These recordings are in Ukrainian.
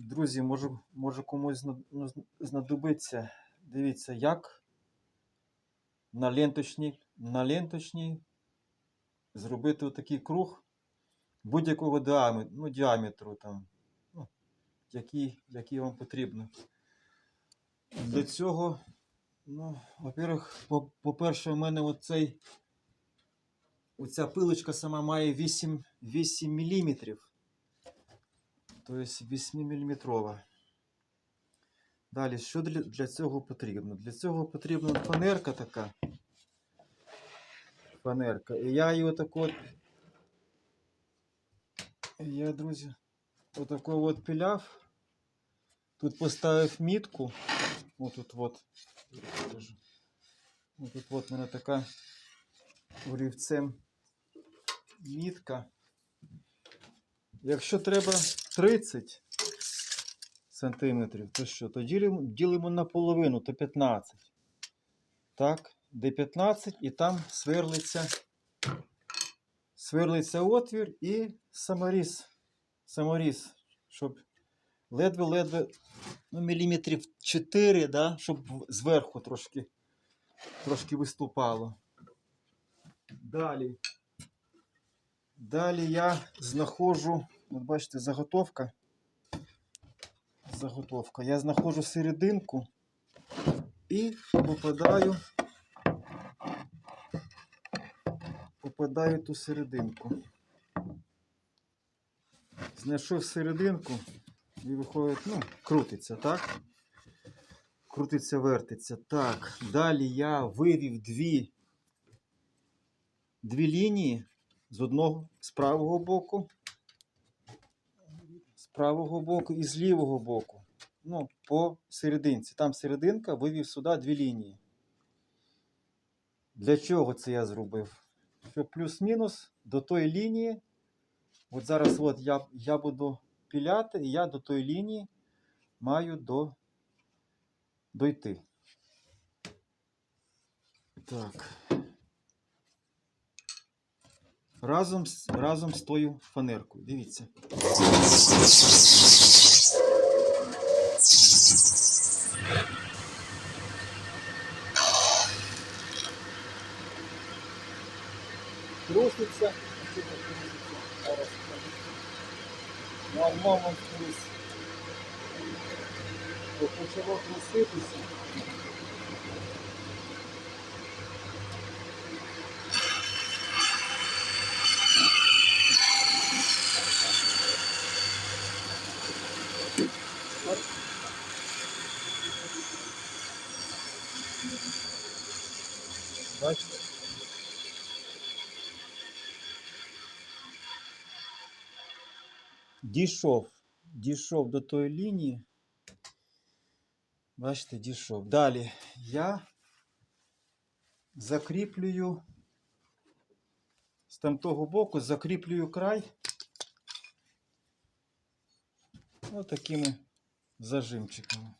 Друзі, може, може комусь ну, знадобиться. Дивіться, як на ленточній, на ленточній зробити отакий круг будь-якого діаметру, ну, діаметру там, ну, який, який вам потрібно. Для цього, ну, во-первых, по- по-перше, у мене оцей, оця пилочка сама має 8, 8 мм. Тобто 8 мм. Далі, що для, цього потрібно? Для цього потрібна фанерка така. Фанерка. І я її отак от. Я, друзі, отако от пиляв. Тут поставив мітку. Отут от. Отут от в мене така олівцем мітка. Якщо треба 30 сантиметрів, то що? То ділимо, ділимо на половину, то 15. Так, де 15, і там сверлиться, сверлиться отвір і саморіз. Саморіз, щоб ледве-ледве ну, міліметрів 4, да, щоб зверху трошки, трошки виступало. Далі. Далі я знаходжу, от бачите, заготовка. Заготовка. Я знаходжу серединку і попадаю, попадаю ту серединку. Знайшов серединку і виходить, ну, крутиться, так? Крутиться, вертиться. Так, далі я вивів дві, дві лінії з одного з правого боку, з правого боку і з лівого боку. Ну, по серединці. Там серединка вивів сюди дві лінії. Для чого це я зробив? Щоб плюс-мінус до тої лінії. От зараз от я, я буду піляти, і я до тої лінії маю до, дойти. Так. Разом з, разом з тою фанеркою. Дивіться. Труситься. На момент трус. Почало труситися. Дійшов. Дійшов до тої лінії. Бачите, дійшов. Далі я закріплюю з тамтого боку, закріплюю край ось такими зажимчиками.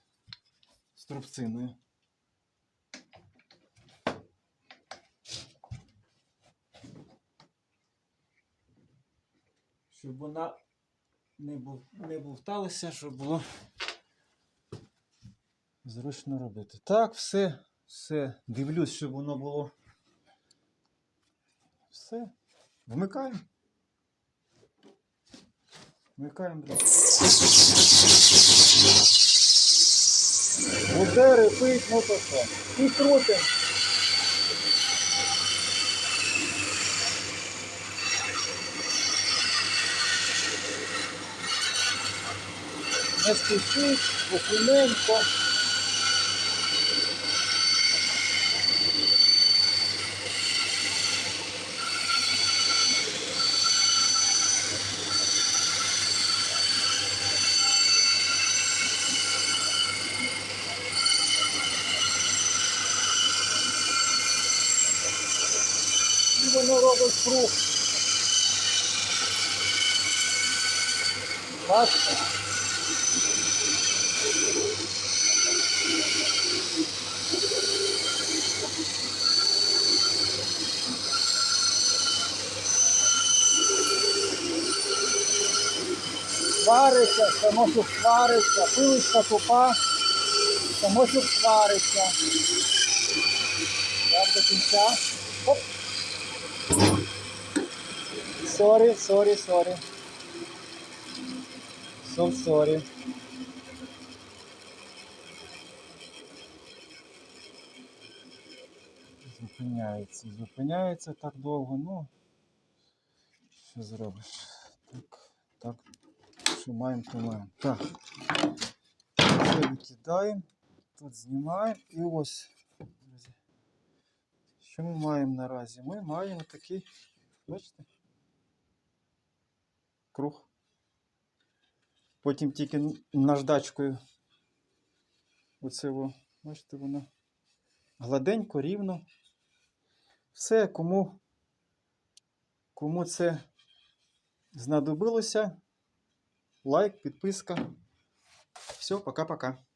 Струбциною. Щоб вона не, був, не бовталася, щоб було зручно робити. Так, все, все. Дивлюсь, щоб воно було. Все. Вмикаємо. Вмикаємо, друзі. Удари, пить, мотоса. І крутим. Не спішіть, спокійненько. Воно робить круг. Бачите? свариться, само щоб свариться, пилочка тупа, само щоб свариться. Так, до кінця. Оп. Сорі, сорі, сорі. So sorry. Зупиняється, зупиняється так довго, ну. Що зробиш? Так, так. Що маємо, то маємо. Так. Це викидаємо, тут знімаємо і ось. Що ми маємо наразі? Ми маємо такий, бачите? Круг. Потім тільки наждачкою. Оце во, бачите, воно гладенько, рівно. Все, кому, кому це знадобилося, лайк, підписка. Все, пока-пока.